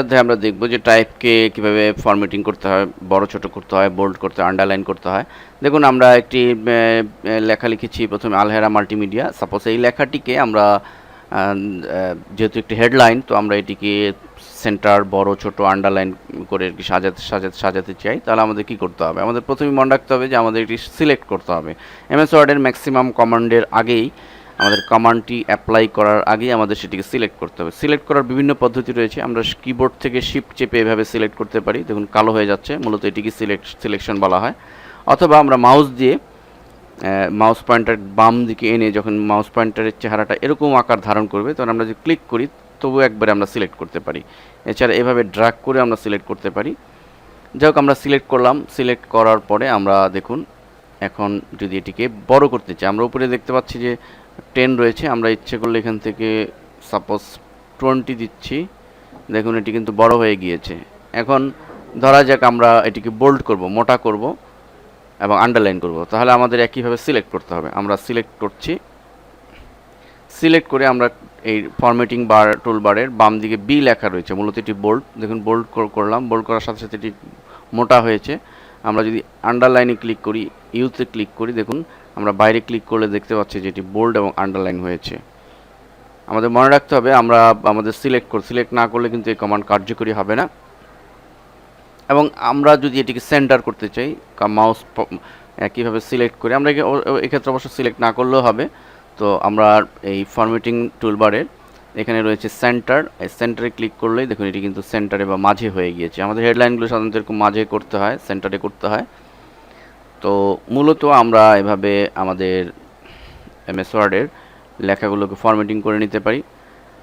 অধ্যায়ে আমরা দেখব যে টাইপকে কীভাবে ফরম্যাটিং করতে হয়, বড় ছোট করতে হয় বোল্ড করতে হয় আন্ডারলাইন করতে হয়। দেখুন, আমরা একটি লেখা লিখেছি প্রথমে আলহেরা মাল্টিমিডিয়া সাপোজ এই লেখাটিকে আমরা যেহেতু একটি হেডলাইন তো আমরা এটিকে সেন্টার বড়, ছোট আন্ডারলাইন করে আর কি সাজাতে সাজাতে সাজাতে চাই। তাহলে আমাদের কি করতে হবে? আমাদের প্রথমে মনে রাখতে হবে যে আমাদের এটি সিলেক্ট করতে হবে। এমএস ওয়ার্ডের ম্যাক্সিমাম কমান্ডের আগেই আমাদের কমান্ডটি অ্যাপ্লাই করার আগেই আমাদের সেটিকে সিলেক্ট করতে হবে। সিলেক্ট করার বিভিন্ন পদ্ধতি রয়েছে। আমরা কিবোর্ড থেকে শিফট চেপে এভাবে সিলেক্ট করতে পারি। দেখুন, কালো হয়ে যাচ্ছে। মূলত এটিকে সিলেক্ট সিলেকশন বলা হয়। অথবা আমরা মাউস দিয়ে মাউস পয়েন্টার বাম দিকে এনে যখন মাউস পয়েন্টারের চেহারাটা এরকম আকার ধারণ করবে, তখন আমরা যদি ক্লিক করি তবু একবারে আমরা সিলেক্ট করতে পারি। এছাড়া এভাবে ড্রাগ করে আমরা সিলেক্ট করতে পারি। যাই হোক, আমরা সিলেক্ট করলাম। সিলেক্ট করার পরে আমরা দেখুন এখন যদি এটিকে বড় করতে চাই, আমরা উপরে দেখতে পাচ্ছি যে টেন রয়েছে, আমরা ইচ্ছে করলে এখান থেকে সাপোজ টোয়েন্টি দিচ্ছি। দেখুন, এটি কিন্তু বড় হয়ে গিয়েছে। এখন ধরা যাক আমরা এটিকে বোল্ড করব, মোটা করব এবং আন্ডারলাইন করব। তাহলে আমাদের একইভাবে সিলেক্ট করতে হবে। আমরা সিলেক্ট করছি। সিলেক্ট করে আমরা এই ফরম্যাটিং বার টুল বারের বাম দিকে বি লেখা রয়েছে। মূলত এটি বোল্ড দেখুন বোল্ড করলাম। বোল্ড করার সাথে সাথে এটি মোটা হয়েছে। আমরা যদি আন্ডারলাইনে ক্লিক করি ইউতে ক্লিক করি, দেখুন, আমরা বাইরে ক্লিক করলে দেখতে পাচ্ছি যে এটি বোল্ড এবং আন্ডারলাইন হয়েছে। আমাদের মনে রাখতে হবে, আমরা আমাদের সিলেক্ট করি সিলেক্ট না করলে কিন্তু এই কমান্ড কার্যকরী হবে না। এবং আমরা যদি এটিকে সেন্টার করতে চাই মাউস একইভাবে সিলেক্ট করে, আমরা এক্ষেত্রে অবশ্য সিলেক্ট না করলেও হবে। তো আমরা এই ফরম্যাটিং টুলবারের এখানে রয়েছে সেন্টার এই সেন্টারে ক্লিক করলেই দেখুন এটি কিন্তু সেন্টারে বা মাঝে হয়ে গিয়েছে। আমাদের হেডলাইনগুলো সাধারণত এরকম মাঝে করতে হয় সেন্টারে করতে হয়। তো মূলত আমরা এভাবে আমাদের এমএস ওয়ার্ডের লেখাগুলোকে ফরম্যাটিং করে নিতে পারি।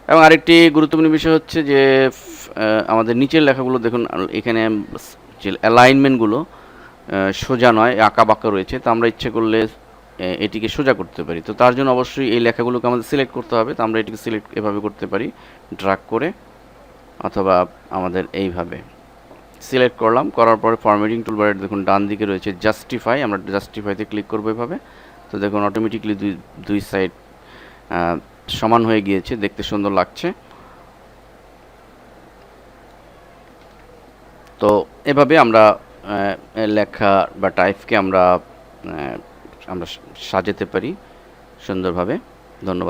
এবং আরেকটি গুরুত্বপূর্ণ বিষয় হচ্ছে যে আমাদের নিচের লেখাগুলো দেখুন, এখানে যে অ্যালাইনমেন্টগুলো সোজা নয়, আঁকা বাঁকা রয়েছে। তো আমরা ইচ্ছে করলে এটিকে সোজা করতে পারি। তো তার জন্য অবশ্যই এই লেখাগুলোকে আমাদের সিলেক্ট করতে হবে। তো আমরা এটিকে সিলেক্ট এভাবে করতে পারি। ড্রাগ করে অথবা আমাদের এইভাবে। সিলেক্ট করলাম। করার পরে ফরম্যাটিং টুলবারের দেখুন, ডান দিকে রয়েছে জাস্টিফাই আমরা জাস্টিফাইতে ক্লিক করব এভাবে। তো দেখুন অটোমেটিকলি দুই দুই সাইড সমান হয়ে গিয়েছে। দেখতে সুন্দর লাগছে। তো এভাবে আমরা লেখা বা টাইপকে আমরা আমরা সাজাতে পারি সুন্দরভাবে। ধন্যবাদ।